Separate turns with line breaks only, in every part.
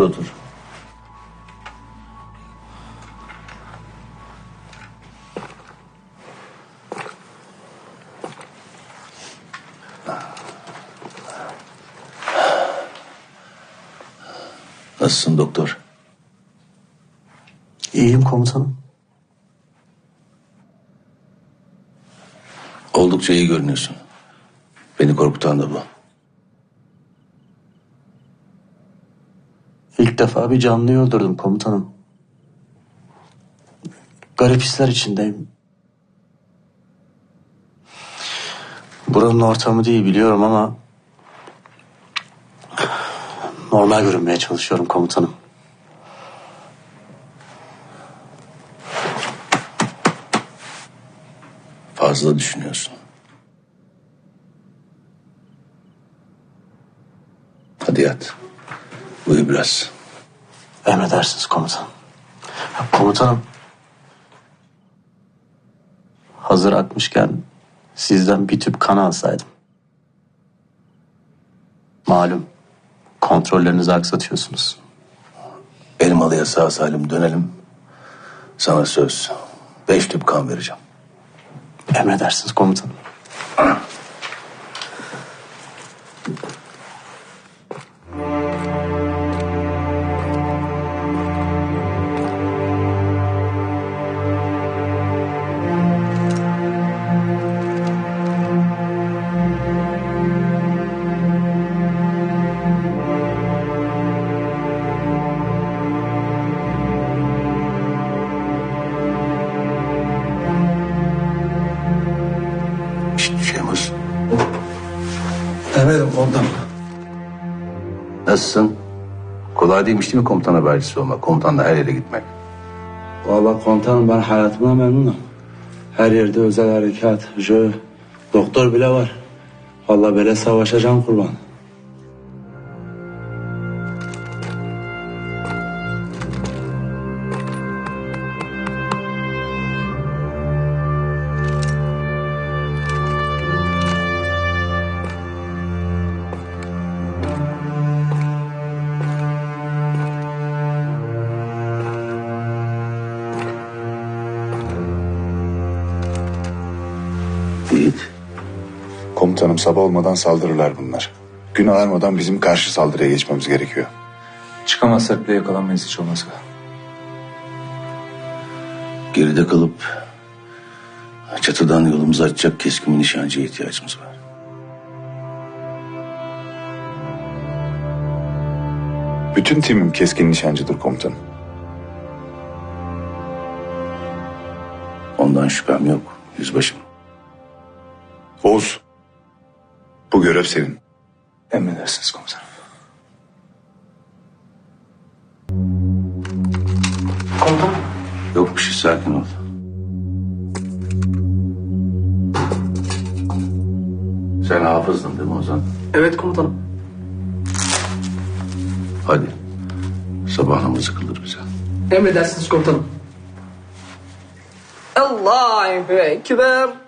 Otur. Nasılsın doktor?
İyiyim komutanım.
Oldukça iyi görünüyorsun. Beni korkutan da bu.
İlk defa bir canlıyı öldürdüm komutanım. Garip hisler içindeyim. Buranın ortamı değil biliyorum ama... Normal görünmeye çalışıyorum komutanım.
Fazla düşünüyorsun. Hadi yat. Uyu biraz.
Emredersiniz komutanım. Komutanım. Hazır akmışken sizden bir tüp kan alsaydım. Malum kontrollerinizi aksatıyorsunuz.
Elmalı'ya sağ salim dönelim. Sana söz. Beş tüp kan vereceğim.
Emredersiniz komutanım.
Emredim komutanım.
Nasılsın? Kolay değilmiş değil mi komutan habercisi olmak? Komutanla her yere gitmek.
Vallahi komutanım ben hayatımdan memnunum. Her yerde özel harekat, jö, doktor bile var. Vallahi böyle savaşacağım kurban.
Komutanım sabah olmadan saldırırlar bunlar. Gün ağarmadan bizim karşı saldırıya geçmemiz gerekiyor.
Çıkamazsak bile yakalanmayız hiç olmazsa.
Geride kalıp çatıdan yolumuzu açacak keskin bir nişancıya ihtiyacımız var.
Bütün timim keskin nişancıdır komutanım.
Ondan şüphem yok yüzbaşım.
Oğuz, bu görev senin.
Emredersiniz komutanım.
Yok bir şey sakin ol. Sen hafızdın değil mi Ozan?
Evet komutanım.
Hadi. Sabah namazı kıldır bize.
Emredersiniz komutanım. Allahu Ekber.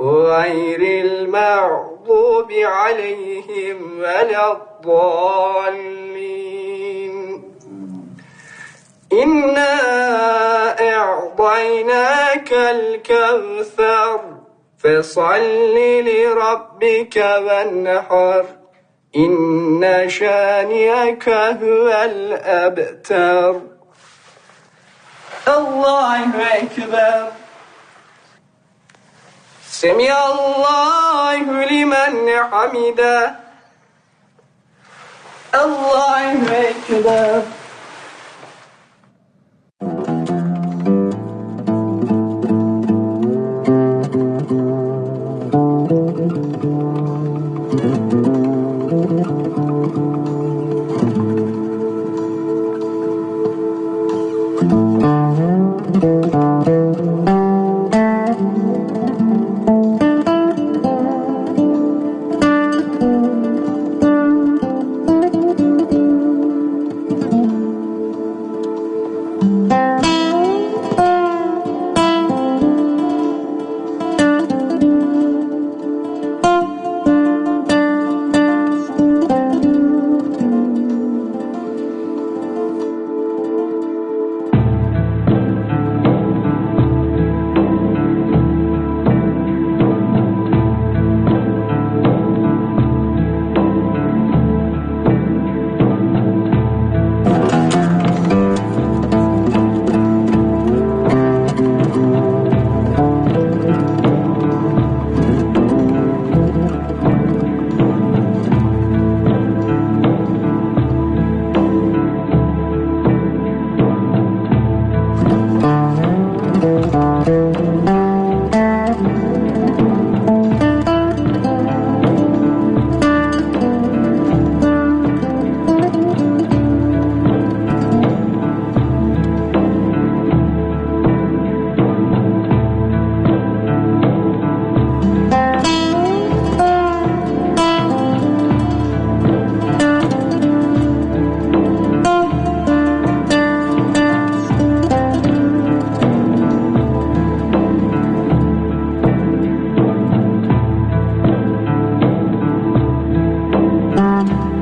غير المغضوب عليهم ولا الضالين. إنا أعطيناك الكوثر فصل لربك وانحر. إن شانئك هو الأبتر. الله أكبر.
Semiyallahu
limen hamide. Allahu
ekber.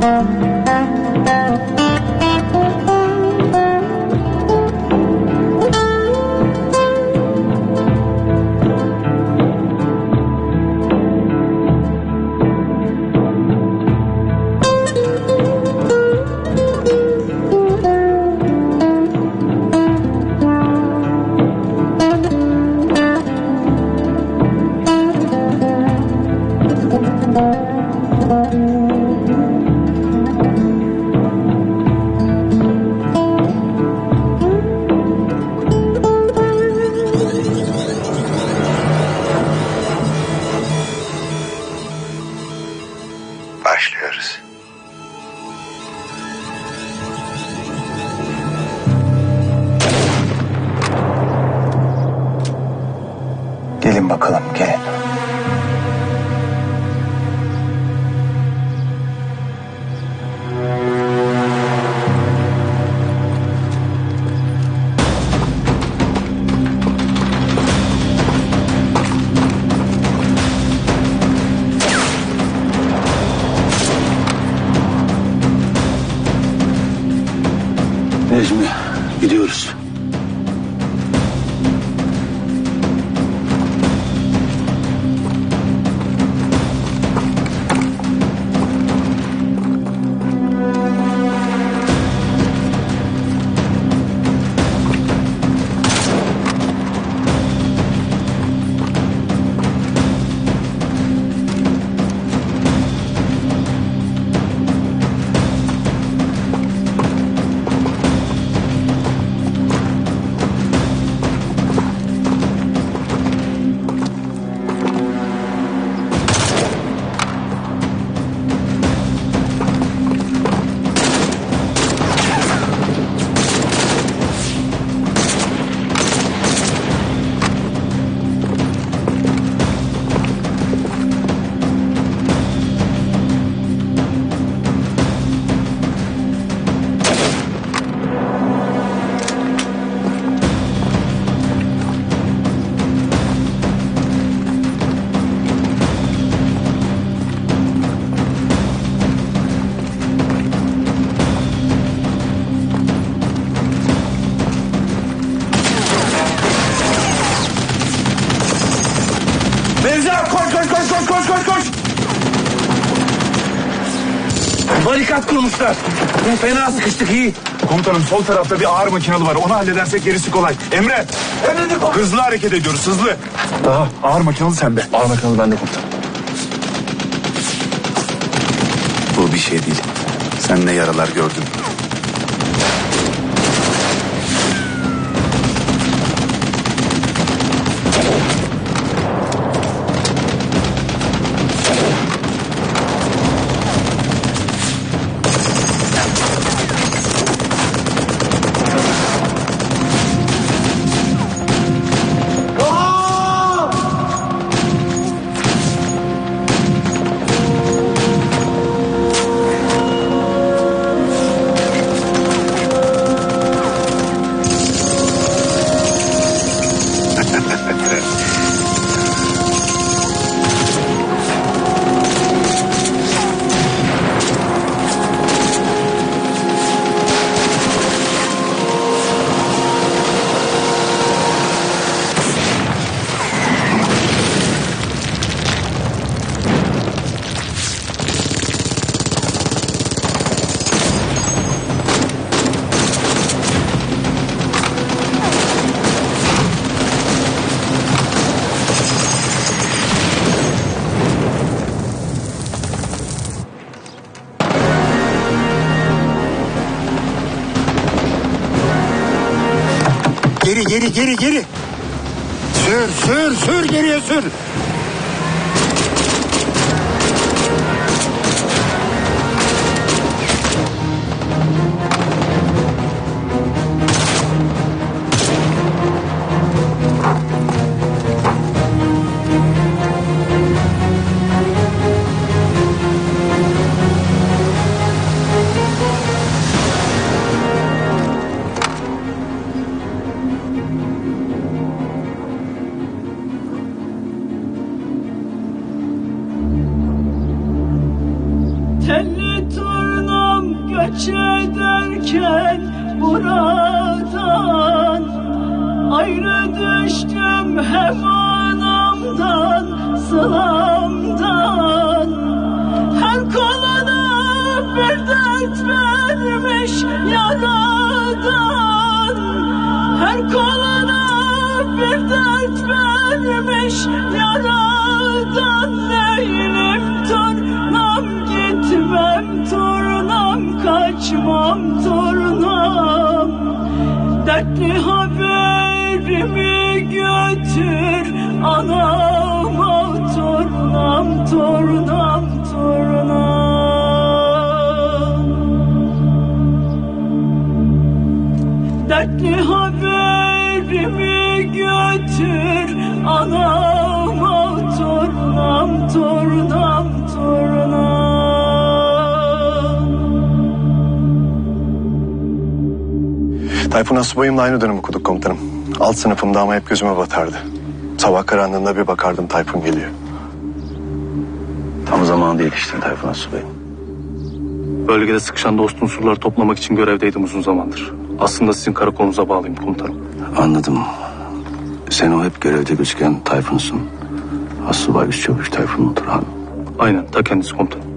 Thank
you. Koş koş koş koş. Barikat kurmuşlar. Fena sıkıştık iyi.
Komutanım sol tarafta bir ağır makinalı var. Onu halledersek gerisi kolay. Emre.
Emredin komutanım.
Hızlı hareket ediyoruz hızlı. Daha ağır makinalı sende.
Ağır makinalı bende komutanım.
Bu bir şey değil. Sen ne yaralar gördün.
Geri geri geri geri. Sür sür sür geriye sür.
Dertli haberimi götür anama
Tayfun Asubay'ımla aynı dönem okuduk komutanım. Alt sınıfımda ama hep gözüme batardı. Sabah karanlığında bir bakardım Tayfun geliyor.
Tam zamanında yetiştin Tayfun Asubey.
Bölgede sıkışan dost unsurları toplamak için görevdeydim uzun zamandır. Aslında sizin karakolunuza bağlıyım komutanım.
Anladım. Sen o hep görevde gözüken Tayfun'sun. Asubay Üst Çavuş Tayfun Turhan.
Aynen ta kendisi komutanım.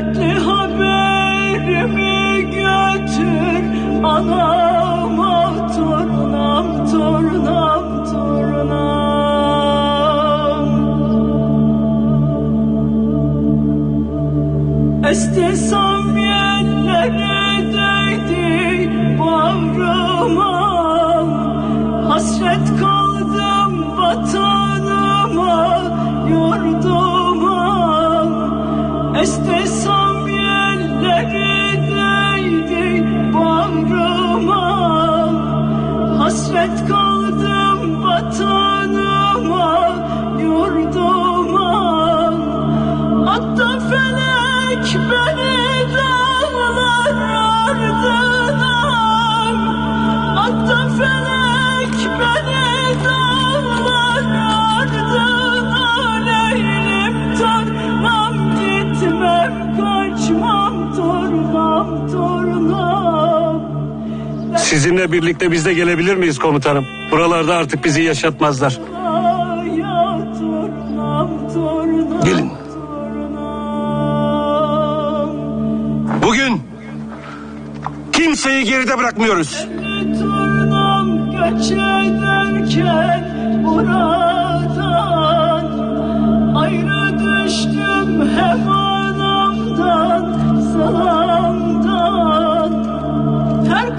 Dertli haberimi götür. Anama turnam turnam turnam Esti samyenleri değdi bağrıma Hasret kaldım vatanıma, yurduma. Esti
Sizinle birlikte biz de gelebilir miyiz komutanım? Buralarda artık bizi yaşatmazlar.
Gelin.
Bugün kimseyi geride bırakmıyoruz.
Buradan Ayrı düştüm hep anamdan sılamdan Her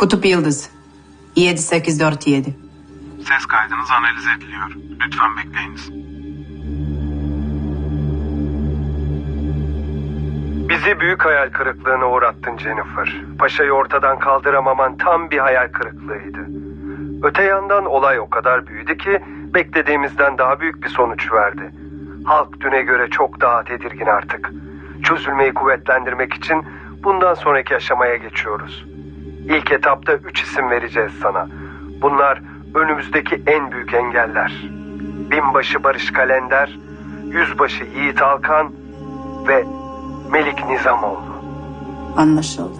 Kutup Yıldız 7847
Ses kaydınız analiz ediliyor. Lütfen bekleyiniz.
Bizi büyük hayal kırıklığına uğrattın Jennifer. Paşa'yı ortadan kaldıramaman tam bir hayal kırıklığıydı. Öte yandan olay o kadar büyüdü ki beklediğimizden daha büyük bir sonuç verdi. Halk düne göre çok daha tedirgin artık. Çözülmeyi kuvvetlendirmek için bundan sonraki aşamaya geçiyoruz. İlk etapta üç isim vereceğiz sana. Bunlar önümüzdeki en büyük engeller. Binbaşı Barış Kalender, Yüzbaşı Yiğit Alkan ve Melik Nizamoğlu.
Anlaşıldı.